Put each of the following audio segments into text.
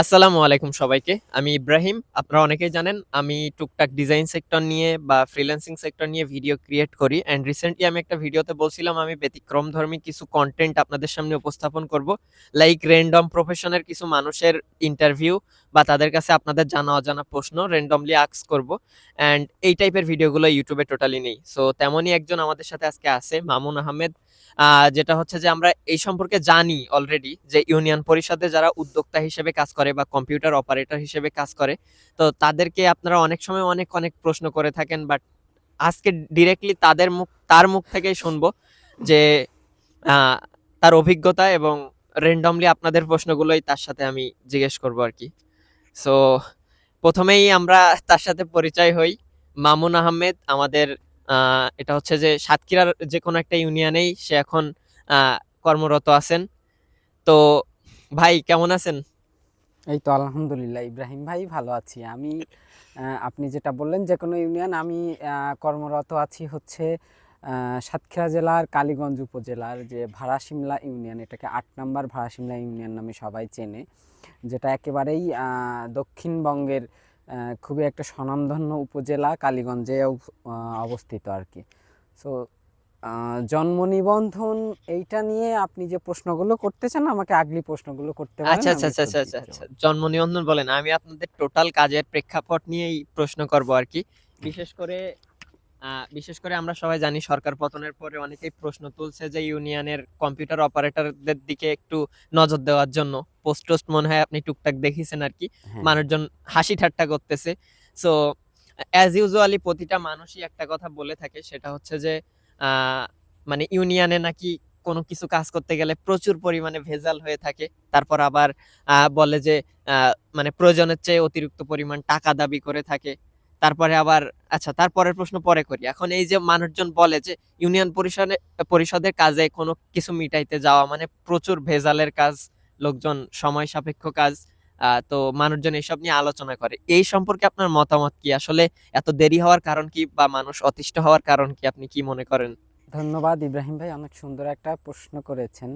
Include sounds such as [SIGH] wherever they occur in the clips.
আসসালামু আলাইকুম সবাইকে। আমি ইব্রাহিম। আপনারা অনেকেই জানেন, আমি টুকটাক ডিজাইন সেক্টর নিয়ে বা ফ্রিল্যান্সিং সেক্টর নিয়ে ভিডিও ক্রিয়েট করি। অ্যান্ড রিসেন্টলি আমি একটা ভিডিওতে বলছিলাম, আমি ব্যতিক্রমধর্মী কিছু কন্টেন্ট আপনাদের সামনে উপস্থাপন করব। লাইক র‍্যান্ডম প্রফেশনের কিছু মানুষের ইন্টারভিউ বা তাদের কাছে আপনাদের জানা অজানা প্রশ্ন র‍্যান্ডমলি আস্ক করব। অ্যান্ড এই টাইপের ভিডিওগুলো ইউটিউবে টোটালি নেই। সো তেমনই একজন আমাদের সাথে আজকে আছে, মামুন আহমেদ। যেটা হচ্ছে যে আমরা এই সম্পর্কে জানি অলরেডি যে ইউনিয়ন পরিষদে যারা উদ্যোক্তা হিসেবে কাজ করে বা কম্পিউটার অপারেটর হিসেবে কাজ করে, তো তাদেরকে আপনারা অনেক সময় অনেক, অনেক প্রশ্ন করে থাকেন। বাট আজকে ডিরেক্টলি তাদের মুখ তার মুখ থেকেই শুনব যে তার অভিজ্ঞতা এবং র‍্যান্ডমলি আপনাদের প্রশ্নগুলোই তার সাথে আমি জিজ্ঞেস করব আর কি সো প্রথমেই আমরা তার সাথে পরিচয় হই। মামুন আহমেদ আমাদের এটা হচ্ছে যে সাতক্ষীরার যে কোনো একটা ইউনিয়নেই সে এখন কর্মরত আছেন। তো ভাই, কেমন আছেন? এই তো আলহামদুলিল্লাহ, ইব্রাহিম ভাই, ভালো আছি। আমি আপনি যেটা বললেন যে কোনো ইউনিয়ন, আমি কর্মরত আছি হচ্ছে সাতক্ষীরা জেলার কালীগঞ্জ উপজেলার যে ভাড়াশিমলা ইউনিয়ন, এটাকে আট নম্বর ভাড়াশিমলা ইউনিয়ন নামে সবাই চেনে। যেটা একেবারেই দক্ষিণবঙ্গের খুবই একটা স্বনামধন্য উপজেলা কালীগঞ্জে অবস্থিত আর কি। সো জন্ম নিবন্ধন এইটা নিয়ে আপনি যে প্রশ্নগুলো করতে চান আমাকে আগলি প্রশ্নগুলো করতে পারেন। আচ্ছা, আচ্ছা, আচ্ছা, আচ্ছা, আচ্ছা। জন্ম নিবন্ধন বলেন। আমি আপনাদের টোটাল কাজের প্রেক্ষাপট নিয়েই প্রশ্ন করব আর কি বিশেষ করে বিশেষ করে আমরা সবাই জানি সরকার পতনের পরে অনেকেই প্রশ্ন তুলছে যে ইউনিয়নের কম্পিউটার অপারেটরদের দিকে একটু নজর দেওয়ার জন্য। পোস্ট-টোস্ট মনে হয় আপনি টুকটাক দেখেছেন আরকি। হ্যাঁ। মানুষজন হাসি ঠাট্টা করতেছে। সো অ্যাজ ইউজুয়ালি প্রতিটা মানুষই একটা কথা বলে থাকে সেটা হচ্ছে যে মানে ইউনিয়নে নাকি কোনো কিছু কাজ করতে গেলে প্রচুর পরিমাণে ভেজাল হয়ে থাকে। তারপর আবার বলে যে মানে প্রয়োজনের চেয়ে অতিরিক্ত পরিমাণ টাকা দাবি করে থাকে। তারপরে আবার আচ্ছা তারপরের প্রশ্ন পরে করি। এখন এই যে মানুষজন বলে যে ইউনিয়ন পরিষদে পরিষদের কাজে কোনো কিছু মিটাইতে যাওয়া মানে প্রচুর ভেজালের কাজ, লোকজন সময় সাপেক্ষ কাজ। তো মানুষজন এসব নিয়ে আলোচনা করে। এই সম্পর্কে আপনার মতামত কি? আসলে এত দেরি হওয়ার কারণ কি? বা মানুষ অতিষ্ঠ হওয়ার কারণ কি? আপনি কি মনে করেন? ধন্যবাদ ইব্রাহিম ভাই অনেক সুন্দর একটা প্রশ্ন করেছেন।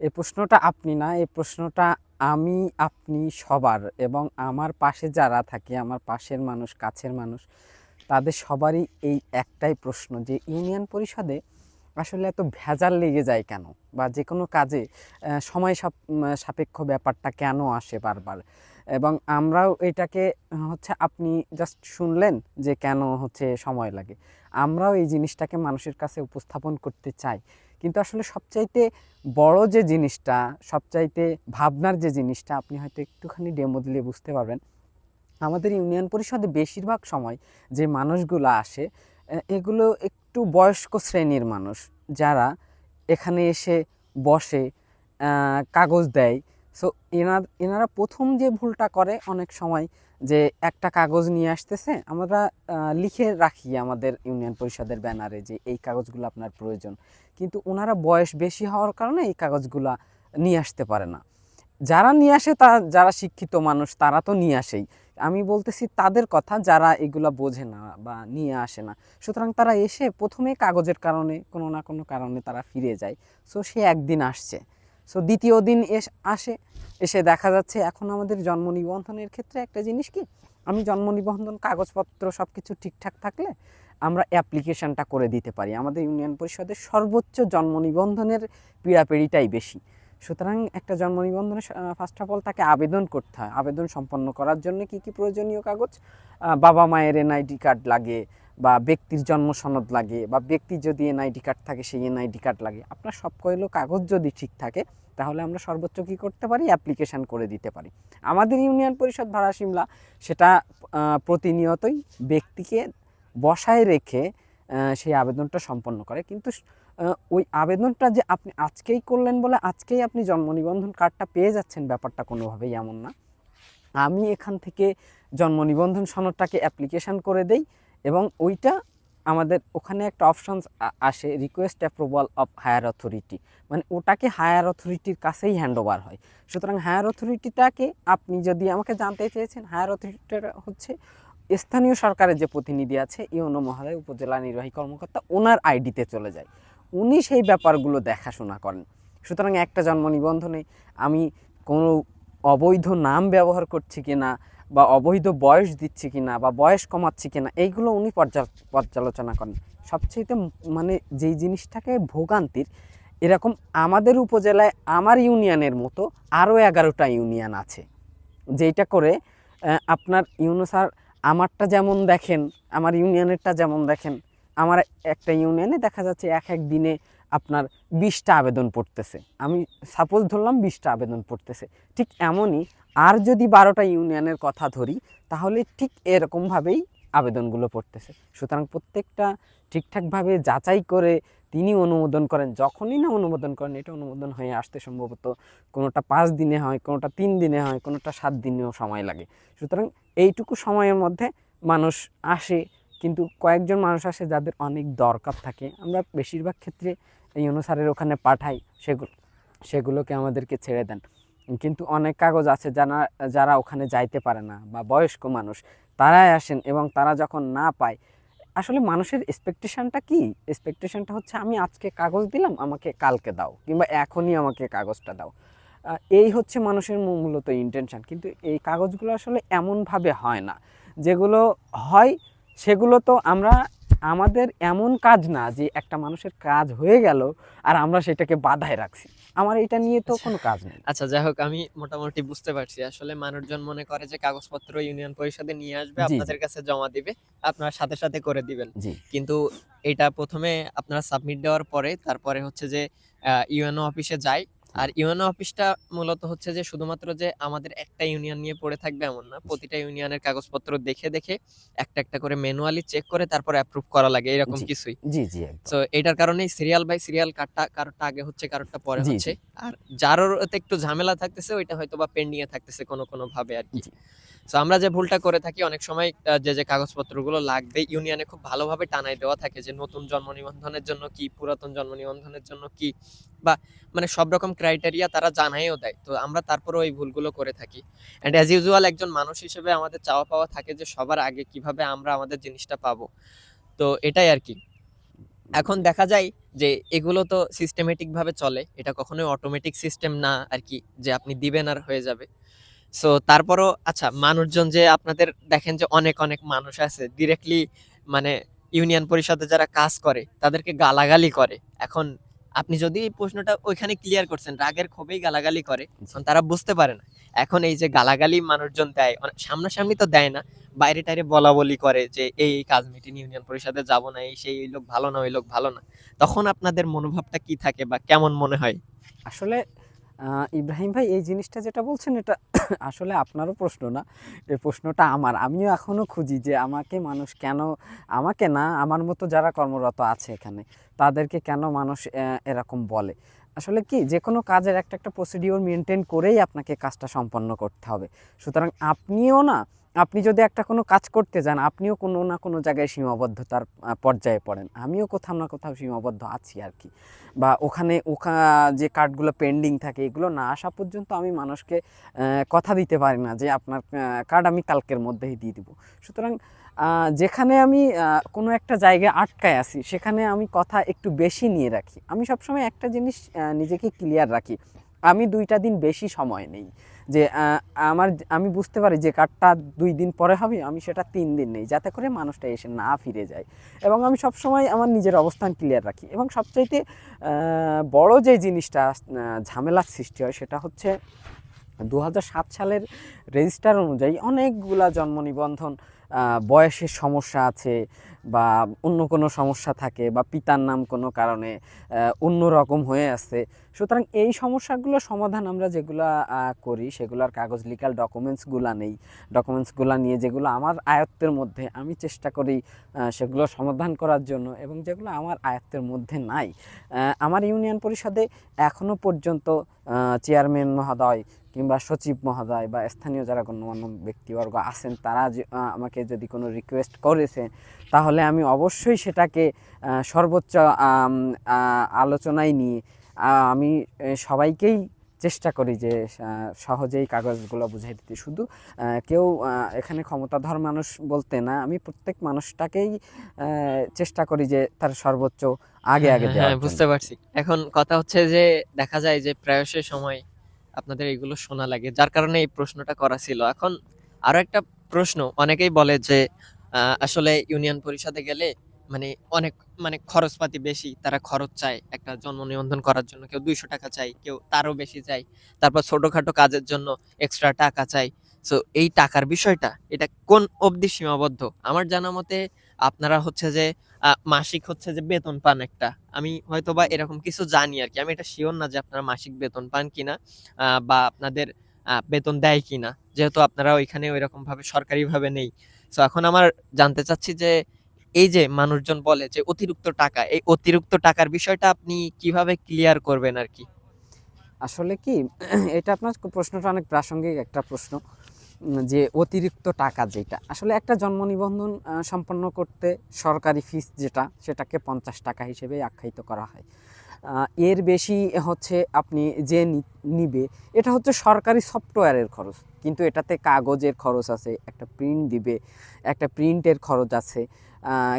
এই প্রশ্নটা আপনি না, এই প্রশ্নটা আমি, আপনি সবার এবং আমার পাশে যারা থাকে, আমার পাশের মানুষ, কাছের মানুষ তাদের সবারই এই একটাই প্রশ্ন যে ইউনিয়ন পরিষদে আসলে এত ভেজাল লেগে যায় কেন? বা যে কোনো কাজে সময় সাপ সাপেক্ষ ব্যাপারটা কেন আসে বারবার? এবং আমরাও এটাকে হচ্ছে আপনি জাস্ট শুনলেন যে কেন হচ্ছে সময় লাগে। আমরাও এই জিনিসটাকে মানুষের কাছে উপস্থাপন করতে চাই। কিন্তু আসলে সবচাইতে বড় যে জিনিসটা, সবচাইতে ভাবনার যে জিনিসটা আপনি হয়তো একটুখানি ডেমো দিলে বুঝতে পারবেন। আমাদের ইউনিয়ন পরিষদে বেশিরভাগ সময় যে মানুষগুলো আসে এগুলো একটু বয়স্ক শ্রেণির মানুষ। যারা এখানে এসে বসে, কাগজ দেয়। সো এনার এনারা প্রথম যে ভুলটা করে অনেক সময় যে একটা কাগজ নিয়ে আসতেছে, আমরা লিখে রাখি আমাদের ইউনিয়ন পরিষদের ব্যানারে যে এই কাগজগুলো আপনার প্রয়োজন। কিন্তু ওনারা বয়স বেশি হওয়ার কারণে এই কাগজগুলো নিয়ে আসতে পারে না। যারা নিয়ে আসে তা যারা শিক্ষিত মানুষ তারা তো নিয়ে আসেই। আমি বলতেছি তাদের কথা যারা এগুলা বোঝে না বা নিয়ে আসে না। সুতরাং তারা এসে প্রথমে কাগজের কারণে কোনো না কোনো কারণে তারা ফিরে যায়। সো সে একদিন আসছে। সো দ্বিতীয় দিন এস আসে, এসে দেখা যাচ্ছে এখন আমাদের জন্ম নিবন্ধনের ক্ষেত্রে একটা জিনিস কি? আমি জন্ম নিবন্ধন কাগজপত্র সব কিছু ঠিকঠাক থাকলে আমরা অ্যাপ্লিকেশনটা করে দিতে পারি। আমাদের ইউনিয়ন পরিষদের সর্বোচ্চ জন্ম নিবন্ধনের পীড়াপেড়িটাই বেশি। সুতরাং একটা জন্ম নিবন্ধনে ফার্স্ট অফ অল তাকে আবেদন করতে হয়। আবেদন সম্পন্ন করার জন্য কী, কী প্রয়োজনীয় কাগজ? বাবা-মায়ের এনআইডি কার্ড লাগে বা ব্যক্তির জন্ম সনদ লাগে বা ব্যক্তির যদি এনআইডি কার্ড থাকে সেই এনআইডি কার্ড লাগে। আপনার সবকগুলো কাগজ যদি ঠিক থাকে তাহলে আমরা সর্বোচ্চ কী করতে পারি? অ্যাপ্লিকেশন করে দিতে পারি। আমাদের ইউনিয়ন পরিষদ ভাড়াসিমলা সেটা প্রতিনিয়তই ব্যক্তিকে বসায় রেখে সেই আবেদনটা সম্পন্ন করে। কিন্তু ওই আবেদনটা যে আপনি আজকেই করলেন বলে আজকেই আপনি জন্ম নিবন্ধন কার্ডটা পেয়ে যাচ্ছেন ব্যাপারটা কোনোভাবেই এমন না। আমি এখান থেকে জন্ম নিবন্ধন সনদটাকে অ্যাপ্লিকেশন করে দেই এবং ওইটা আমাদের ওখানে একটা অপশনস আসে request approval of higher authority. মানে ওটাকে হায়ার অথরিটির কাছেই হ্যান্ডওভার হয়। সুতরাং হায়ার অথরিটিটাকে আপনি যদি আমাকে জানতে চেয়েছেন হায়ার অথরিটিটা হচ্ছে স্থানীয় সরকারের যে প্রতিনিধি আছে ইউনো মহোদয়, উপজেলা নির্বাহী কর্মকর্তা, ওনার আইডিতে চলে যায়। উনি সেই ব্যাপারগুলো দেখাশোনা করেন। সুতরাং একটা জন্ম নিবন্ধনে আমি কোনো অবৈধ নাম ব্যবহার করছি কিনা বা অবৈধ বয়স দিচ্ছে কি না বা বয়স কমাচ্ছে কি না এইগুলো উনি পর্যা- পর্যালোচনা করেন। সবচেয়ে মানে যেই জিনিসটাকে ভোগান্তির, এরকম আমাদের উপজেলায়, আমার ইউনিয়নের মতো আরও এগারোটা ইউনিয়ন আছে। যেটা করে আপনার ইউনুসার আমারটা যেমন দেখেন, আমার ইউনিয়নেরটা যেমন দেখেন, আমার একটা ইউনিয়নে দেখা যাচ্ছে এক এক দিনে আপনার বিশটা আবেদন পড়তেছে। আমি সাপোজ ধরলাম বিশটা আবেদন পড়তেছে। ঠিক এমনই আর যদি বারোটা ইউনিয়নের কথা ধরি, তাহলে ঠিক এরকমভাবেই আবেদনগুলো পড়তেছে। সুতরাং প্রত্যেকটা ঠিকঠাকভাবে যাচাই করে তিনি অনুমোদন করেন। যখনই না অনুমোদন করেন, এটা অনুমোদন হয়ে আসতে সম্ভবত কোনোটা পাঁচ দিনে হয়, কোনোটা তিন দিনে হয়, কোনোটা সাত দিনেও সময় লাগে। সুতরাং এইটুকু সময়ের মধ্যে মানুষ আসে, কিন্তু কয়েকজন মানুষ আসে যাদের অনেক দরকার থাকে। আমরা বেশিরভাগ ক্ষেত্রে এই অনুসারের ওখানে পাঠাই সেগুলো সেগুলোকে আমাদেরকে ছেড়ে দেন। কিন্তু অনেক কাগজ আছে যারা যারা ওখানে যাইতে পারে না বা বয়স্ক মানুষ। তারাই আসেন এবং তারা যখন না পায়, আসলে মানুষের এক্সপেকটেশনটা কি? এক্সপেকটেশনটা হচ্ছে আমি আজকে কাগজ দিলাম, আমাকে কালকে দাও কিংবা এখনই আমাকে কাগজটা দাও। এই হচ্ছে মানুষের মূলত ইন্টেনশন কিন্তু এই কাগজগুলো আসলে এমনভাবে হয় না। যেগুলো হয়, সেগুলো তো আমরা আমাদের এমন কাজ না যে একটা মানুষের কাজ হয়ে গেল আর আমরা সেটাকে বাধায় রাখছি। আমার এটা নিয়ে তো কোনো কাজ নেই। আচ্ছা যাই হোক আমি মোটামুটি বুঝতে পারছি। আসলে মানুষজন মনে করে যে কাগজপত্র ইউনিয়ন পরিষদে নিয়ে আসবে। আপনাদের কাছে জমা দিবে আপনারা সাথে সাথে করে দিবেন। কিন্তু এটা প্রথমে আপনারা সাবমিট দেওয়ার পরে তারপরে হচ্ছে যে ইউএনও অফিসে যায় আর ইউএনও অফিসটা মূলত হচ্ছে যে শুধুমাত্র যে আমাদের একটা ইউনিয়ন নিয়ে পড়ে থাকবে এমন না। প্রতিটা ইউনিয়নের কাগজপত্র দেখে দেখে একটা একটা করে ম্যানুয়ালি চেক করে তারপরে অ্যাপ্রুভ করা লাগে এরকম কিছুই। জি জি তো এটার কারণেই সিরিয়াল বাই সিরিয়াল কার্ডটা কারোরটা আগে হচ্ছে কারোরটা পরে। হচ্ছে। আর যারোর ওতে একটু ঝামেলা থাকতেছে ওইটা হয়তো বা পেন্ডিং এ থাকতেছে কোনো কোনো ভাবে আর কি তো আমরা যে ভুলটা করে থাকি অনেক সময় যে যে কাগজপত্রগুলো লাগবে ইউনিয়নে খুব ভালোভাবে টানাই দেওয়া থাকে যে নতুন জন্ম নিবন্ধনের জন্য কি পুরাতন জন্ম নিবন্ধনের জন্য কি বা মানে সব রকম ক্রাইটেরিয়া তারা জানাইও দেয়। তো আমরা তারপরে ওই ভুলগুলো করে থাকি। অ্যান্ড অ্যাজ ইউজুয়াল একজন মানুষ হিসেবে আমাদের চাওয়া পাওয়া থাকে যে সবার আগে কীভাবে আমরা আমাদের জিনিসটা পাবো। তো এটাই আর কি। এখন দেখা যায় যে এগুলো তো সিস্টেমেটিকভাবে চলে। এটা কখনোই অটোমেটিক সিস্টেম না আর কি যে আপনি দিবেন আর হয়ে যাবে। সো তারপরও আচ্ছা মানুষজন যে আপনাদের দেখেন যে অনেক অনেক মানুষ আছে ডিরেক্টলি মানে ইউনিয়ন পরিষদে যারা কাজ করে, তাদেরকে গালাগালি করে। এখন আপনি যদি এই প্রশ্নটা ওইখানে ক্লিয়ার করছেন রাগের ক্ষোভেই গালাগালি করে তারা বুঝতে পারে না। এখন এই যে গালাগালি মানুষজন দেয় সামনাসামনি তো দেয় না বাইরে টাইরে বলা বলি করে যে এই কাজ মিটিং ইউনিয়ন পরিষদে যাব না এই সেই লোক ভালো না ওই লোক ভালো না। তখন আপনাদের মনোভাবটা কি থাকে বা কেমন মনে হয়? আসলে ইব্রাহিম ভাই, এই জিনিসটা যেটা বলছেন, এটা [COUGHS] আসলে আপনারও প্রশ্ন না। এই প্রশ্নটা আমার। আমিও এখনও খুঁজি যে আমাকে মানুষ কেন, আমাকে না, আমার মতো যারা কর্মরত আছে এখানে, তাদেরকে কেন মানুষ এরকম বলে? আসলে কি যে কোনো কাজের একটা একটা প্রসিডিওর মেনটেন করেই আপনাকে কাজটা সম্পন্ন করতে হবে। সুতরাং আপনিও না আপনি যদি একটা কোনো কাজ করতে যান, আপনিও কোনো না কোনো জায়গায় সীমাবদ্ধতার পর্যায়ে পড়েন। আমিও কোথাও না কোথাও সীমাবদ্ধ আছি আর কি। বা ওখানে, ওখা, যে কার্ডগুলো পেন্ডিং থাকে, এগুলো না আসা পর্যন্ত আমি মানুষকে কথা দিতে পারি না যে আপনার কার্ড আমি কালকের মধ্যেই দিয়ে দিব। সুতরাং যেখানে আমি কোনো একটা জায়গায় আটকায় আছি, সেখানে আমি কথা একটু বেশি নিয়ে রাখি। আমি সবসময় একটা জিনিস নিজেকে ক্লিয়ার রাখি। আমি দুইটা দিন বেশি সময় নেই। যে আমার, আমি বুঝতে পারি যে কার্ডটা দুই দিন পরে হবে, আমি সেটা তিন দিন নেই, যাতে করে মানুষটা এসে না ফিরে যায়। এবং আমি সবসময় আমার নিজের অবস্থান ক্লিয়ার রাখি। এবং সবচাইতে বড় যে জিনিসটা ঝামেলার সৃষ্টি হয়, সেটা হচ্ছে দু সালের রেজিস্টার অনুযায়ী অনেকগুলা জন্ম নিবন্ধন বয়সের সমস্যা আছে বা অন্য কোনো সমস্যা থাকে বা পিতার নাম কোনো কারণে অন্য রকম হয়ে আছে। সুতরাং এই সমস্যাগুলো সমাধান আমরা যেগুলো করি সেগুলোর কাগজ লিগাল ডকুমেন্টসগুলো নেই। ডকুমেন্টসগুলো নিয়ে যেগুলো আমার আয়ত্তের মধ্যে আমি চেষ্টা করি সেগুলো সমাধান করার জন্য এবং যেগুলো আমার আয়ত্তের মধ্যে নাই। আমার ইউনিয়ন পরিষদে এখনও পর্যন্ত চেয়ারম্যান মহোদয় কিংবা সচিব মহোদয় বা স্থানীয় যারা গণ্যমান্য ব্যক্তিবর্গ আছেন তারা যে- আমাকে যদি কোনো রিকোয়েস্ট করেছে তাহলে আমি অবশ্যই সেটাকে সর্বোচ্চ আলোচনায় নিয়ে আমি সবাইকেই চেষ্টা করি যে সহজেই কাগজগুলো বুঝাই দিতে শুধু কেউ এখানে ক্ষমতাধর মানুষ বলতে না আমি প্রত্যেক মানুষটাকেই চেষ্টা করি যে তার সর্বোচ্চ আগে আগে হ্যাঁ, দেওয়ার হ্যাঁ, জন্য। বুঝতে পারছি এখন কথা হচ্ছে যে দেখা যায় যে প্রায়শই সময় আপনাদের এগুলো শোনা লাগে। যার কারণে এই প্রশ্নটা করা ছিল। এখন আরও একটা প্রশ্ন। অনেকেই বলে যে আসলে ইউনিয়ন পরিষদে গেলে মানে অনেক মানে খরচপাতি বেশি, তারা খরচ চায় একটা জন্ম নিবন্ধন করার জন্য। কেউ দুইশো টাকা চাই কেউ তারও বেশি চাই তারপর ছোটখাটো কাজের জন্য এক্সট্রা টাকা চাই সো এই টাকার বিষয়টা, এটা কোন অবধি সীমাবদ্ধ? আমার জানা মতে আপনারা হচ্ছে যে মাসিক হচ্ছে যে বেতন পান একটা। আমি হয়তো বা এরকম কিছু জানি আর কি। আমি এটা শিওর না যে আপনারা মাসিক বেতন পান কিনা বা আপনাদের বেতন দেয় কিনা। যেহেতু আপনারা ওইখানে ওইরকম ভাবে সরকারি ভাবে নেই। তো এখন আমার জানতে চাচ্ছি যে, এই যে মানুষজন বলে যে অতিরিক্ত টাকা, এই অতিরিক্ত টাকার বিষয়টা আপনি কীভাবে ক্লিয়ার করবেন আর কি? আসলে কি, এটা আপনার প্রশ্নটা অনেক প্রাসঙ্গিক একটা প্রশ্ন। যে অতিরিক্ত টাকা যেটা, আসলে একটা জন্ম নিবন্ধন সম্পন্ন করতে সরকারি ফিস যেটা, সেটাকে পঞ্চাশ টাকা হিসেবে আখ্যায়িত করা হয়। এর বেশি হচ্ছে আপনি যে নিবে, এটা হচ্ছে সরকারি সফটওয়্যারের খরচ। কিন্তু এটাতে কাগজের খরচ আছে, একটা প্রিন্ট দিবে, একটা প্রিন্টের খরচ আছে।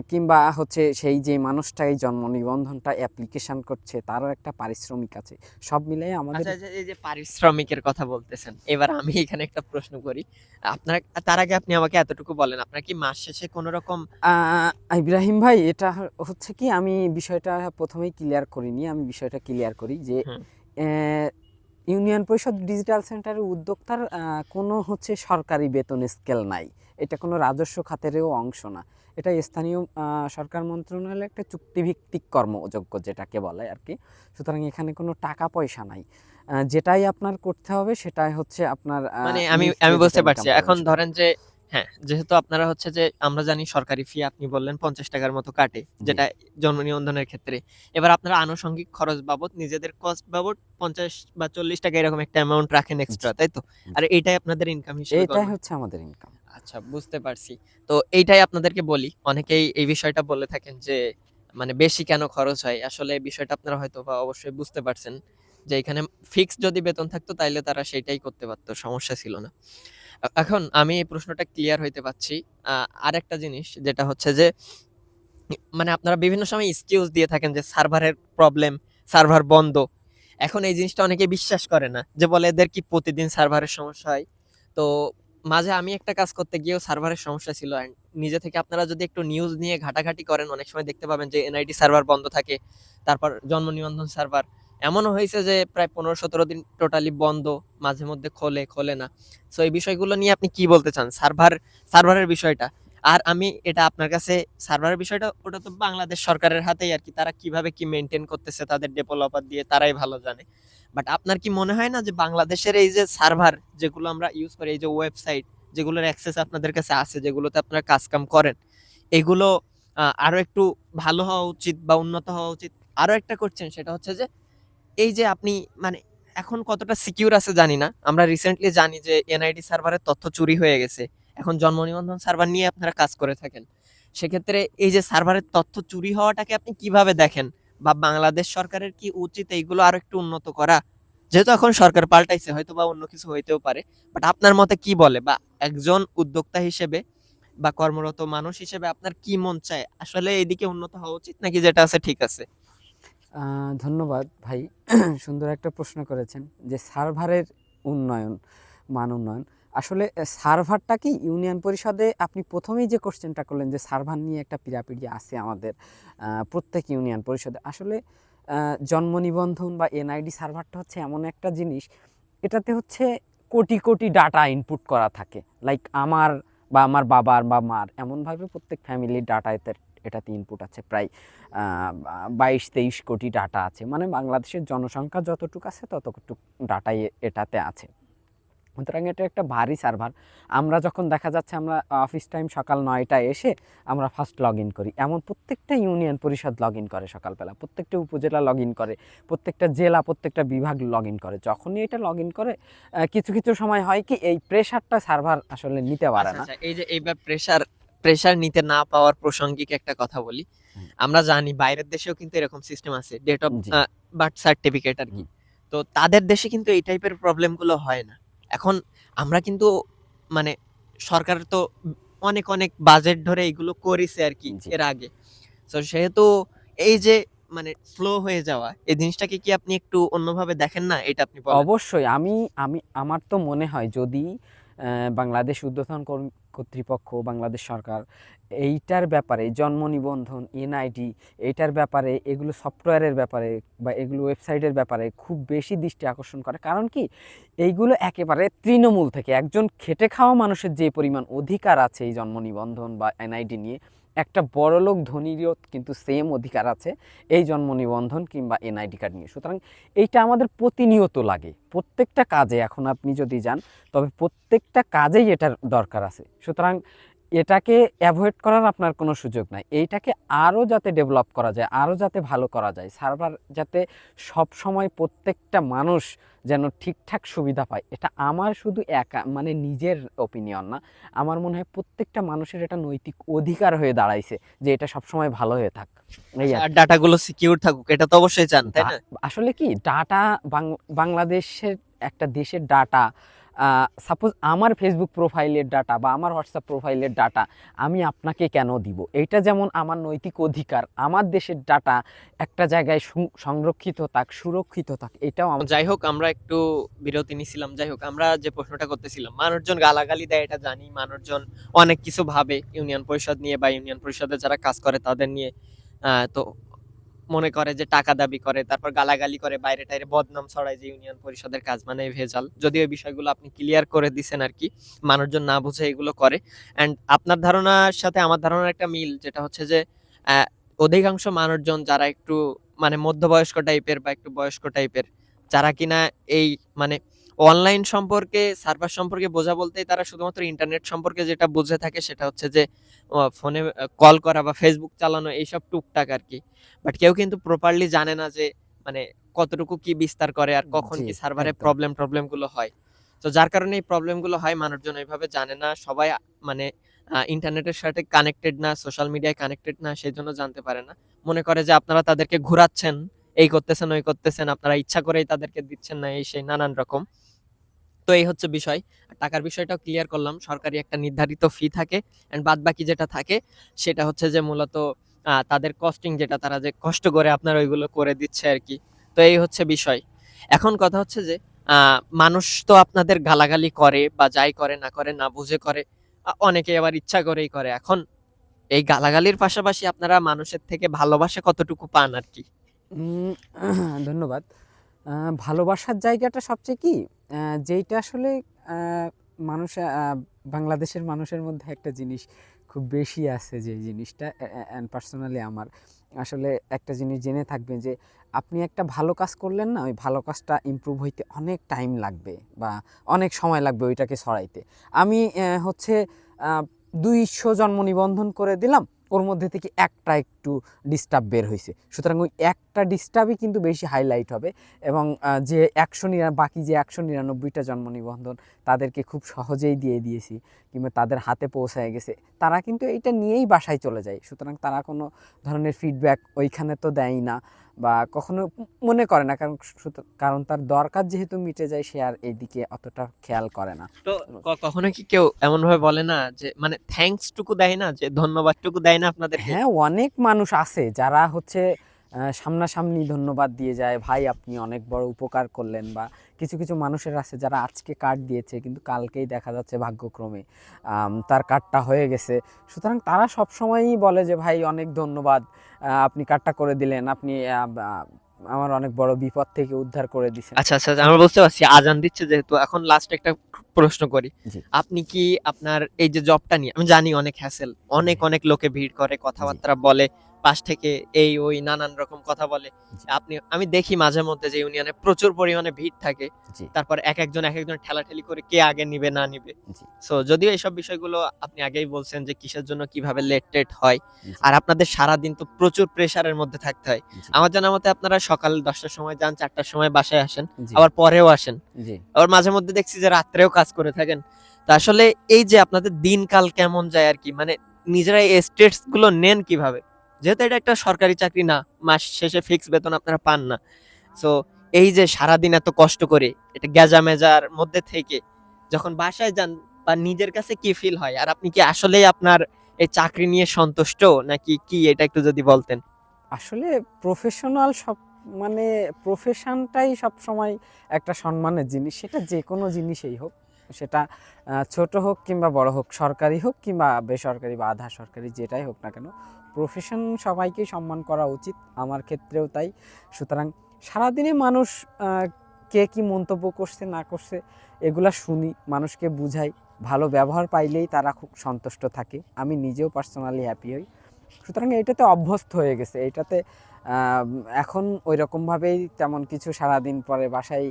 কিংবা হচ্ছে সেই যে মানুষটা এই জন্ম নিবন্ধনটা অ্যাপ্লিকেশন করছে তারও একটা পারিশ্রমিক আছে। সব মিলিয়ে আমাদের আচ্ছা আচ্ছা, এই যে পারিশ্রমিকের কথা বলতেছেন এবার আমি এখানে একটা প্রশ্ন করি। আপনার তার আগে আপনি আমাকে এতটুকু বলেন আপনার কি মাস শেষে কোনো রকম ইব্রাহিম ভাই এটা হচ্ছে কি আমি বিষয়টা প্রথমেই ক্লিয়ার করিনি আমি বিষয়টা ক্লিয়ার করি যে আহ, ইউনিয়ন পরিষদ ডিজিটাল সেন্টারের উদ্যোক্তার কোনো হচ্ছে সরকারি বেতন স্কেল নাই। এটা কোনো রাজস্ব খাতেরও অংশ না। এটা স্থানীয় সরকার মন্ত্রণালয়ের একটা চুক্তিভিত্তিক কর্মযোগ্য যেটাকে বলে আর কি। সুতরাং এখানে কোনো টাকা পয়সা নাই। যেটাই আপনার করতে হবে সেটাই হচ্ছে আপনার মানে আমি আমি বুঝতে পারছি। এখন ধরেন যে হ্যাঁ যেহেতু আপনারা হচ্ছে যে আমরা জানি সরকারি ফি আপনি বললেন পঞ্চাশ টাকার মতো কাটে যেটা জন্ম নিবন্ধনের ক্ষেত্রে। এবার আপনারা আনুষঙ্গিক খরচ বাবদ নিজেদের কস্ট বাবদ পঞ্চাশ বা চল্লিশ টাকা এরকম একটা অ্যামাউন্ট রাখেন এক্সট্রা তাই তো? আর এটাই আপনাদের ইনকাম হিসেবে গণ্য। হচ্ছে আমাদের ইনকাম আচ্ছা বুঝতে পারছি। তো এইটাই আপনাদেরকে বলি। অনেকেই এই বিষয়টা বলে থাকেন যে মানে বেশি কেন খরচ হয়? আসলে বিষয়টা আপনারা হয়তো বা অবশ্যই বুঝতে পারছেন যে, এখানে ফিক্স যদি বেতন থাকতো, তাইলে তারা সেটাই করতে পারতো, সমস্যা ছিল না। এখন আমি এই প্রশ্নটা ক্লিয়ার হইতে পারছি। আর একটা জিনিস যেটা হচ্ছে যে মানে আপনারা বিভিন্ন সময় এক্সকিউজ দিয়ে থাকেন যে, সার্ভারের প্রবলেম সার্ভার বন্ধ। এখন এই জিনিসটা অনেকে বিশ্বাস করে না যে, বলে এদের কি প্রতিদিন সার্ভারের সমস্যা হয়? তো মাঝে আমি একটা কাজ করতে গিয়েও সার্ভারের সমস্যা ছিল and নিজে থেকে আপনারা যদি একটু নিউজ নিয়ে ঘাটাঘাটি করেন, অনেক সময় দেখতে পাবেন যে এনআইডি সার্ভার বন্ধ থাকে, তারপর জন্ম নিবন্ধন সার্ভার। এমনও হয়েছে যে প্রায় পনেরো সতেরো দিন টোটালি বন্ধ, মাঝে মধ্যে খোলে খোলে না। সো এই বিষয়গুলো নিয়ে আপনি কি বলতে চান? সার্ভার, সার্ভারের বিষয়টা। আর আমি এটা আপনার কাছে, সার্ভারের বিষয়টা, ওটা তো বাংলাদেশ সরকারের হাতেই আর কি। তারা কীভাবে কি মেনটেন করতেছে, তাদের ডেভেলপার দিয়ে তারাই ভালো জানে। বাট আপনার কি মনে হয় না যে বাংলাদেশের এই যে সার্ভার যেগুলো আমরা ইউজ করি, এই যে ওয়েবসাইট যেগুলোর অ্যাক্সেস আপনাদের কাছে আছে, যেগুলোতে আপনারা কাজ কাম করেন, এগুলো আরও একটু ভালো হওয়া উচিত বা উন্নত হওয়া উচিত? আরও একটা করছেন সেটা হচ্ছে যে এই যে আপনি মানে এখন কতটা সিকিউর আছে জানি না। আমরা রিসেন্টলি জানি যে এনআইডি সার্ভারের তথ্য চুরি হয়ে গেছে। এখন জন্ম নিবন্ধন সার্ভার নিয়ে আপনারা কাজ করে থাকেন। সেক্ষেত্রে এই যে সার্ভারের তথ্য চুরি হওয়াটাকে আপনি কীভাবে দেখেন? বা বাংলাদেশ সরকারের কি উচিত এইগুলো আরও একটু উন্নত করা? যেহেতু এখন সরকার পাল্টাইছে হয়তো বা অন্য কিছু হইতেও পারে। বাট আপনার মতে কি বলে? বা একজন উদ্যোক্তা হিসেবে বা কর্মরত মানুষ হিসেবে আপনার কি মন চায়? আসলে এইদিকে উন্নত হওয়া উচিত নাকি যেটা আছে ঠিক আছে? ধন্যবাদ ভাই। [CLEARS THROAT] সুন্দর একটা প্রশ্ন করেছেন যে সার্ভারের উন্নয়ন, মান উন্নয়ন। আসলে সার্ভারটা কি ইউনিয়ন পরিষদে আপনি প্রথমেই যে কোশ্চেনটা করলেন যে সার্ভার নিয়ে একটা পিড়াপিড়ি আছে আমাদের প্রত্যেক ইউনিয়ন পরিষদে, আসলে জন্ম নিবন্ধন বা এনআইডি সার্ভারটা হচ্ছে এমন একটা জিনিস, এটাতে হচ্ছে কোটি কোটি ডাটা ইনপুট করা থাকে। লাইক আমার বা আমার বাবার বা মার, এমনভাবে প্রত্যেক ফ্যামিলির ডাটা এতে এটাতে ইনপুট আছে। প্রায় বাইশ তেইশ কোটি ডাটা আছে। মানে বাংলাদেশের জনসংখ্যা যতটুকু আছে ততটুকু ডাটাই এটাতে আছে। সুতরাং এটা একটা ভারী সার্ভার। আমরা যখন দেখা যাচ্ছে আমরা অফিস টাইম সকাল নয়টায় এসে আমরা ফার্স্ট লগ ইন করি। এমন প্রত্যেকটা ইউনিয়ন পরিষদ লগ ইন করে সকালবেলা। প্রত্যেকটা উপজেলা লগ ইন করে। প্রত্যেকটা জেলা প্রত্যেকটা বিভাগ লগ ইন করে। যখনই এটা লগ ইন করে কিছু কিছু সময় হয় কি এই প্রেশারটা সার্ভার আসলে নিতে পারে আচ্ছা, না। আচ্ছা, এই যে এইবার প্রেসার প্রেসার নিতে না পাওয়ার প্রসঙ্গিক একটা কথা বলি। আমরা জানি বাইরের দেশেও কিন্তু এরকম সিস্টেম আছে ডেট অফ বার্থ সার্টিফিকেট আর কি। তো তাদের দেশে কিন্তু এই টাইপের প্রবলেমগুলো হয় না। এখন আমরা কিন্তু মানে সরকার তো অনেক অনেক বাজেট ধরে এগুলো করেছে আর কি এর আগে। তো সেহেতু এই যে মানে স্লো হয়ে যাওয়া এই জিনিসটাকে কি আপনি একটু অন্যভাবে দেখেন না? এটা আপনি অবশ্যই। আমি আমি আমার তো মনে হয় যদি বাংলাদেশ উদ্বোধন কর্তৃপক্ষ, বাংলাদেশ সরকার, এইটার ব্যাপারে জন্ম নিবন্ধন এনআইডি এইটার ব্যাপারে, এগুলো সফটওয়্যারের ব্যাপারে বা এগুলো ওয়েবসাইটের ব্যাপারে খুব বেশি দৃষ্টি আকর্ষণ করে। কারণ কি? এইগুলো একেবারে তৃণমূল থেকে একজন খেটে খাওয়া মানুষের যে পরিমাণ অধিকার আছে এই জন্ম নিবন্ধন বা এনআইডি নিয়ে একটা বড়লোক ধনীরও কিন্তু সেম অধিকার আছে, এই জন্ম নিবন্ধন কিংবা এনআইডি কার্ড নিয়ে। সুতরাং এইটা আমাদের প্রতিনিয়ত লাগে। প্রত্যেকটা কাজে এখন আপনি যদি যান, তবে প্রত্যেকটা কাজেই এটার দরকার আছে। সুতরাং এটাকে অ্যাভয়েড করার আপনার কোনো সুযোগ নাই। এইটাকে আরও যাতে ডেভেলপ করা যায় আরও যাতে ভালো করা যায় সার্ভার যাতে সব সময় প্রত্যেকটা মানুষ যেন ঠিকঠাক সুবিধা পায় এটা আমার শুধু একা মানে নিজের ওপিনিয়ন না। আমার মনে হয় প্রত্যেকটা মানুষের এটা নৈতিক অধিকার হয়ে দাঁড়াইছে যে এটা সবসময় ভালো হয়ে থাক। এই আর ডাটাগুলো সিকিউর থাকুক এটা তো অবশ্যই চান তাই না? আসলে কি ডাটা বাংলাদেশের একটা দেশের ডাটা সাপোজ আমার ফেসবুক প্রোফাইলের ডাটা বা আমার হোয়াটসঅ্যাপ প্রোফাইলের ডাটা আমি আপনাকে কেন দিব? এটা যেমন আমার নৈতিক অধিকার, আমার দেশের ডাটা একটা জায়গায় সংরক্ষিত থাক, সুরক্ষিত থাক, এটাও যাই হোক, আমরা একটু বিরতি নিছিলাম। যাই হোক, আমরা যে প্রশ্নটা করতেছিলাম, মানুষজন গালাগালি দেয়, এটা জানি, মানুষজন অনেক কিছু ভাবে, ইউনিয়ন পরিষদ নিয়ে বা ইউনিয়ন পরিষদে যারা কাজ করে তাদের নিয়ে। তো মনে করে যে টাকা দাবি করে, তারপর গালাগালি করে, বাইরে টাইরে বদনাম ছড়ায় যে ইউনিয়ন পরিষদের কাজ মানে ভেজাল। যদি ওই বিষয়গুলো আপনি ক্লিয়ার করে দিছেন আর কি, মানুষজন না বুঝে এগুলো করে। অ্যান্ড আপনার ধারণার সাথে আমার ধারণার একটা মিল, যেটা হচ্ছে যে অধিকাংশ মানুষজন যারা একটু মানে মধ্যবয়স্ক টাইপের বা একটু বয়স্ক টাইপের যারা কিনা এই মানে অনলাইন সম্পর্কে সার্ভার সম্পর্কে বোঝা বলতে তারা শুধুমাত্র ইন্টারনেট সম্পর্কে যেটা বুঝে থাকে সেটা হচ্ছে যে ফোনে কল করা বা ফেসবুক চালানো এইসব টুকটাক আর কি। বাট কেউ কিন্তু প্রপারলি জানে না যে মানে কতটুকু কি বিস্তার করে আর কখন কি সার্ভারে প্রবলেম প্রবলেমগুলো হয়। তো যার কারণে এই প্রবলেমগুলো হয় মানুষজন এইভাবে জানে না। সবাই মানে ইন্টারনেটের সাথে কানেক্টেড না সোশ্যাল মিডিয়ায় কানেক্টেড না সেই জন্য জানতে পারে না। মনে করে যে আপনারা তাদেরকে ঘুরাচ্ছেন এই করতেছেন ওই করতেছেন আপনারা ইচ্ছা করেই তাদেরকে দিচ্ছেন না এই সেই নানান রকম। তো এই হচ্ছে বিষয়। টাকার বিষয়টাও ক্লিয়ার করলাম। সরকারি একটা নির্ধারিত ফি থাকে এন্ড বাদ বাকি যেটা থাকে, সেটা হচ্ছে যে মূলত তাদের কস্টিং যেটা, তারা যে কষ্ট করে আপনার ওইগুলো করে দিচ্ছে আর কি। তো এই হচ্ছে বিষয়। এখন কথা হচ্ছে যে মানুষ তো আপনাদের গালাগালি করে বা যাই করে না করে, না বুঝে করে অনেকে আবার ইচ্ছা করেই করে। এখন এই গালাগালির পাশাপাশি আপনারা মানুষের থেকে ভালোবাসা কতটুকু পান আর কি? ধন্যবাদ। ভালোবাসার জায়গাটা সবচেয়ে কি? যেইটা আসলে মানুষ বাংলাদেশের মানুষের মধ্যে একটা জিনিস খুব বেশি আছে যে জিনিসটা অ্যান্ড পার্সোনালি আমার। আসলে একটা জিনিস জেনে থাকবেন যে, আপনি একটা ভালো কাজ করলেন না, ওই ভালো কাজটা ইমপ্রুভ হইতে অনেক টাইম লাগবে বা অনেক সময় লাগবে ওইটাকে সরাইতে আমি হচ্ছে দুইশো জন্ম নিবন্ধন করে দিলাম ওর মধ্যে থেকে একটা একটু ডিস্টার্ব বের হয়েছে সুতরাং ওই একটা ডিস্টার্বই কিন্তু বেশি হাইলাইট হবে এবং যে একশো বাকি যে একশো নিরানব্বইটা জন্ম নিবন্ধন তাদেরকে খুব সহজেই দিয়ে দিয়েছি কিংবা তাদের হাতে পৌঁছায় গেছে। তারা কিন্তু এইটা নিয়েই বাসায় চলে যায়। সুতরাং তারা কোনো ধরনের ফিডব্যাক ওইখানে তো দেয় না। বা কখনো মনে করে না কারণ কারণ তার দরকার যেহেতু মিটে যায় সে আর এইদিকে অতটা খেয়াল করে না। তো কখনো কি কেউ এমন ভাবে বলে না যে মানে থ্যাঙ্কস টুকু দেয় না যে ধন্যবাদ টুকু দেয় না আপনাদের হ্যাঁ অনেক মানুষ আছে যারা হচ্ছে সামনাসামনি ধন্যবাদ দিয়ে যায় ভাই আপনি অনেক বড় উপকার করলেন বা কিছু কিছু মানুষের আছে যারা আজকে কার্ড দিয়েছে কিন্তু কালকেই দেখা যাচ্ছে ভাগ্যক্রমে তার কার্ডটা হয়ে গেছে। সুতরাং তারা সব সময়ই বলে যে ভাই অনেক ধন্যবাদ আপনি কার্ডটা করে দিলেন আপনি আমার অনেক বড় বিপদ থেকে উদ্ধার করে দিয়েছেন। আচ্ছা আচ্ছা আমরা বুঝতে পারছি আজান দিচ্ছে যেহেতু এখন লাস্ট একটা প্রশ্ন করি। আপনি কি আপনার এই যে জবটা নিয়ে আমি জানি অনেক হ্যাসেল অনেক অনেক লোকে ভিড় করে কথাবার্তা বলে পাশ থেকে এই ওই নানান রকম কথা বলে। আপনি আমি দেখি মাঝে মধ্যে যে ইউনিয়নে প্রচুর পরিমাণে ভিড় থাকে। তারপর এক একজন এক একজন ঠেলাঠেলি করে কে আগে নিবে না নিবে। সো যদিও এইসব বিষয়গুলো আপনি আগেই বলছেন যে কিসের জন্য কীভাবে লেট টেট হয়। আর আপনাদের সারা দিন তো প্রচুর প্রেসারের মধ্যে থাকতে হয়। আমার জানা মতে আপনারা সকাল দশটার সময় যান চারটার সময় বাসায় আসেন আবার পরেও আসেন। আবার মাঝে মধ্যে দেখছি যে রাত্রেও কাজ করে থাকেন। তো আসলে এই যে আপনাদের দিনকাল কেমন যায় আর কি? মানে নিজেরা এই স্টেটসগুলো নেন কীভাবে? যেহেতু এটা একটা সরকারি চাকরি না, মাস শেষে ফিক্স বেতন আপনারা পান না। সো এই যে সারাদিন এত কষ্ট করে, এটা গেজা মেজার মধ্যে থেকে যখন বাসায় যান বা নিজের কাছে কি ফিল হয়? আর আপনি কি আসলেই আপনার এই চাকরি নিয়ে সন্তুষ্ট? নাকি কি? এটা একটু যদি বলতেন। আসলে প্রফেশনাল সব মানে প্রফেশনটাই সব সময় একটা সম্মানের জিনিস। সেটা যে কোনো জিনিসেই হোক, সেটা ছোট হোক কিংবা বড় হোক, সরকারি হোক কিংবা বেসরকারি বা আধা সরকারি, যেটাই হোক না কেন প্রফেশন সবাইকেই সম্মান করা উচিত, আমার ক্ষেত্রেও তাই। সুতরাং সারাদিনে মানুষ কে কি মন্তব্য করছে, না করছে, এগুলা শুনি, মানুষকে বুঝাই। ভালো ব্যবহার পাইলেই তারা খুব সন্তুষ্ট থাকে। আমি নিজেও পার্সোনালি হ্যাপি হই। সুতরাং এটাতে অভ্যস্ত হয়ে গেছে। এটাতে এখন ওই রকমভাবেই তেমন কিছু সারাদিন পরে বাসায়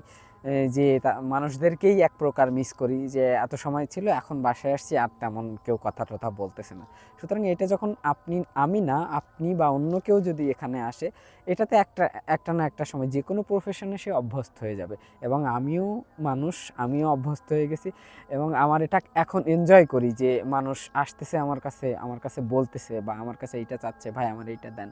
যে মানুষদেরকেই এক প্রকার মিস করি যে এত সময় ছিল, এখন বাসায় আসছি আর তেমন কেউ কথা টথা বলতেছে না। সুতরাং এটা যখন আপনি, আমি না, আপনি বা অন্য কেউ যদি এখানে আসে, এটাতে একটা একটা না একটা সময় যে কোনো প্রফেশনে সে অভ্যস্ত হয়ে যাবে। এবং আমিও মানুষ, আমিও অভ্যস্ত হয়ে গেছি এবং আমার এটা এখন এনজয় করি যে মানুষ আসতেছে আমার কাছে আমার কাছে বলতেছে বা আমার কাছে এইটা চাচ্ছে, ভাই, আমার এইটা দেন।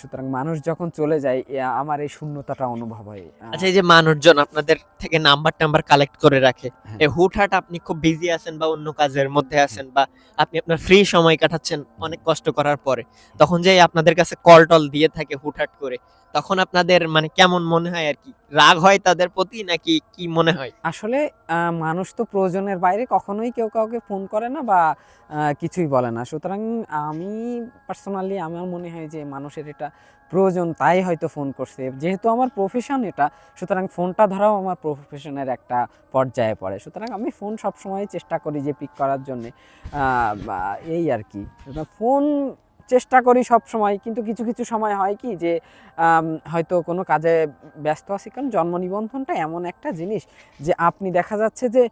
সুতরাং মানুষ যখন চলে যায় আমার এই শূন্যতাটা অনুভব হয়। আচ্ছা এই যে মানুষজন আপনাদের থেকে নাম্বার টাম্বার কালেক্ট করে রাখে। হ্যাঁ। হুটহাট আপনি খুব বিজি আছেন বা অন্য কাজের মধ্যে আছেন বা আপনি আপনার ফ্রি সময় কাটাচ্ছেন অনেক কষ্ট করার পরে তখন যে আপনাদের কাছে কল টল দিয়ে থাকে হুটহাট করে তখন আপনাদের মানে কেমন মনে হয় আর কি? রাগ হয় তাদের প্রতি নাকি কি মনে হয়? আসলে আহ, মানুষ তো প্রয়োজনের বাইরে কখনোই কেউ কাউকে ফোন করে না বা কিছুই বলে না। সুতরাং আমি পার্সোনালি আমার মনে হয় যে মানুষের এটা প্রয়োজন তাই হয়তো ফোন করছে। যেহেতু আমার প্রফেশন এটা, সুতরাং ফোনটা ধরাও আমার প্রফেশনের একটা পর্যায়ে পড়ে। সুতরাং আমি ফোন সবসময় চেষ্টা করি যে পিক করার জন্যে। এই আর কি। ফোন চেষ্টা করি সব সময় কিন্তু কিছু কিছু সময় হয় কি যে হয়তো কোনো কাজে ব্যস্ত আছি। কারণ জন্ম নিবন্ধনটা এমন একটা জিনিস যে আপনি দেখা যাচ্ছে যে,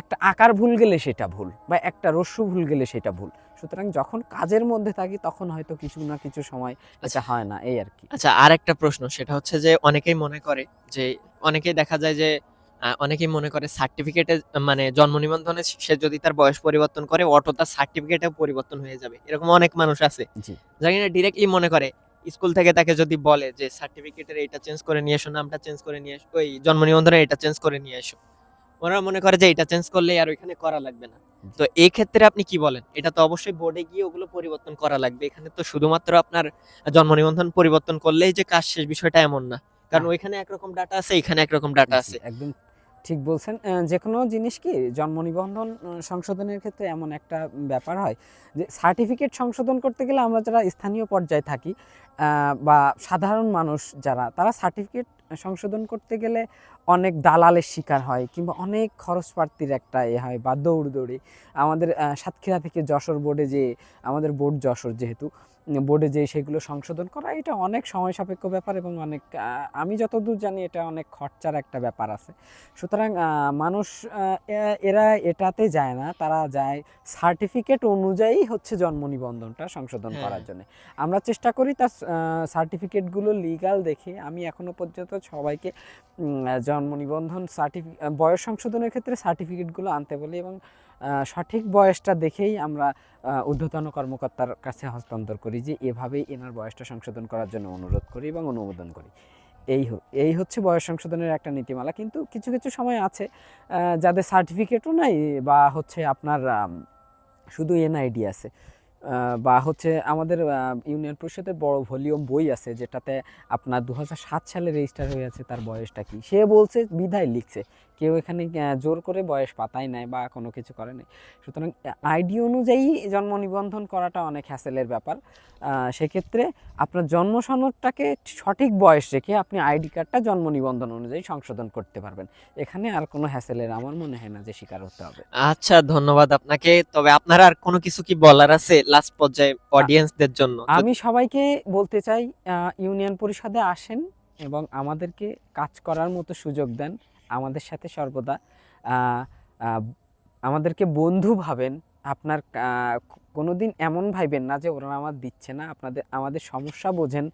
একটা আকার ভুল গেলে সেটা ভুল বা একটা রস্যু ভুল গেলে সেটা ভুল। সুতরাং যখন কাজের মধ্যে থাকি তখন হয়তো কিছু না কিছু সময় এটা হয় না এই আর কি। আচ্ছা আর একটা প্রশ্ন সেটা হচ্ছে যে অনেকেই মনে করে যে অনেকেই দেখা যায় যে অনেকেই মনে করে সার্টিফিকেটে মানে জন্ম নিবন্ধনে সে যদি তার বয়স পরিবর্তন করে অটো তার সার্টিফিকেটেও পরিবর্তন হয়ে যাবে। এরকম অনেক মানুষ আছে। জানি না ডিরেক্টলি মনে করে স্কুল থেকে তাকে যদি বলে যে সার্টিফিকেটের এটা চেঞ্জ করে নিয়ে এসো নামটা চেঞ্জ করে নিয়ে এসো ওই জন্ম নিবন্ধনে এটা চেঞ্জ করে নিয়ে এসো। ওরা মনে করে যে এটা চেঞ্জ করলে আর ওইখানে করা লাগবে না। তো এই ক্ষেত্রে আপনি কি বলেন? এটা তো অবশ্যই বোর্ডে গিয়ে ওগুলো পরিবর্তন করা লাগবে। এখানে তো শুধুমাত্র আপনার জন্ম নিবন্ধন পরিবর্তন করলেই যে কাজ শেষ বিষয়টা এমন না। কারণ ওইখানে একরকম ডাটা আছে এখানে একরকম ডাটা আছে। একদম ঠিক বলছেন। যে কোনো জিনিস কি জন্ম নিবন্ধন সংশোধনের ক্ষেত্রে এমন একটা ব্যাপার হয় যে সার্টিফিকেট সংশোধন করতে গেলে আমরা যারা স্থানীয় পর্যায়ে থাকি আহ, বা সাধারণ মানুষ যারা তারা সার্টিফিকেট সংশোধন করতে গেলে অনেক দালালের শিকার হয় কিংবা অনেক খরচপাতির একটা এ হয় বা দৌড় দৌড়ে। আমাদের সাতক্ষীরা থেকে যশোর বোর্ডে যে আমাদের বোর্ড যশোর যেহেতু বোর্ডে যে সেগুলো সংশোধন করা এটা অনেক সময় সাপেক্ষ ব্যাপার এবং অনেক আমি যতদূর জানি এটা অনেক খরচার একটা ব্যাপার আছে। সুতরাং মানুষ এরা এটাতে যায় না তারা যায় সার্টিফিকেট অনুযায়ী হচ্ছে জন্ম নিবন্ধনটা সংশোধন হ্যাঁ। করার জন্য। আমরা চেষ্টা করি তার সার্টিফিকেটগুলো লিগাল দেখে আমি এখনও পর্যন্ত সবাইকে জন্ম নিবন্ধন সার্টিফিকেট বয়স সংশোধনের ক্ষেত্রে সার্টিফিকেটগুলো আনতে বলি এবং সঠিক বয়সটা দেখেই আমরা ঊর্ধ্বতন কর্মকর্তার কাছে হস্তান্তর করি যে এভাবেই এনার বয়সটা সংশোধন করার জন্য অনুরোধ করি এবং অনুমোদন করি। এই এই হচ্ছে বয়স সংশোধনের একটা নীতিমালা। কিন্তু কিছু কিছু সময় আছে যাদের সার্টিফিকেটও নাই বা হচ্ছে আপনার শুধু এনআইডি আছে। বা হচ্ছে আমাদের ইউনিয়ন পরিষদের বড় ভলিউম বই আছে যেটাতে আপনার দু হাজার সাত সালে রেজিস্টার হয়ে আছে তার বয়সটা কি? সে বলছে, বিধায় লিখছে। কেউ এখানে জোর করে বয়স পাতায় নাই বা কোনো কিছু করে নাই। সুতরাং আইডি অনুযায়ী জন্ম নিবন্ধন করাটা অনেক হ্যাসেলের ব্যাপার। সেক্ষেত্রে আপনার জন্ম সনদটাকে সঠিক বয়স রেখে আপনি আইডি কার্ডটা জন্ম নিবন্ধন অনুযায়ী সংশোধন করতে পারবেন। এখানে আর কোনো হ্যাসেলের আমার মনে হয় না যে শিকার হতে হবে। আচ্ছা ধন্যবাদ আপনাকে। তবে আপনার আর কোনো কিছু কি বলার আছে লাস্ট পর্যায়ে অডিয়েন্সদের জন্য? আমি সবাইকে বলতে চাই ইউনিয়ন পরিষদে আসেন এবং আমাদেরকে কাজ করার মতো সুযোগ দেন। আমাদের সাথে সর্বদা আমাদেরকে বন্ধু ভাবেন। আপনার কোনো দিন এমন ভাইবেন না যে ওরা আমার দিচ্ছে না। আপনাদের, আমাদের সমস্যা বোঝেন।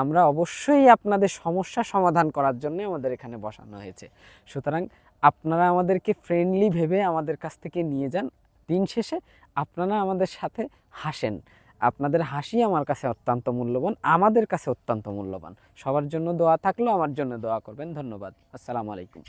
আমরা অবশ্যই আপনাদের সমস্যা সমাধান করার জন্য আমাদের এখানে বসানো হয়েছে। সুতরাং আপনারা আমাদেরকে ফ্রেন্ডলি ভেবে আমাদের কাছ থেকে নিয়ে যান। দিন শেষে আপনারা আমাদের সাথে হাসেন। আপনাদের হাসি আমার কাছে অত্যন্ত মূল্যবান, আমাদের কাছে অত্যন্ত মূল্যবান। সবার জন্য দোয়া থাকলেও আমার জন্য দোয়া করবেন। ধন্যবাদ। আসসালামু আলাইকুম।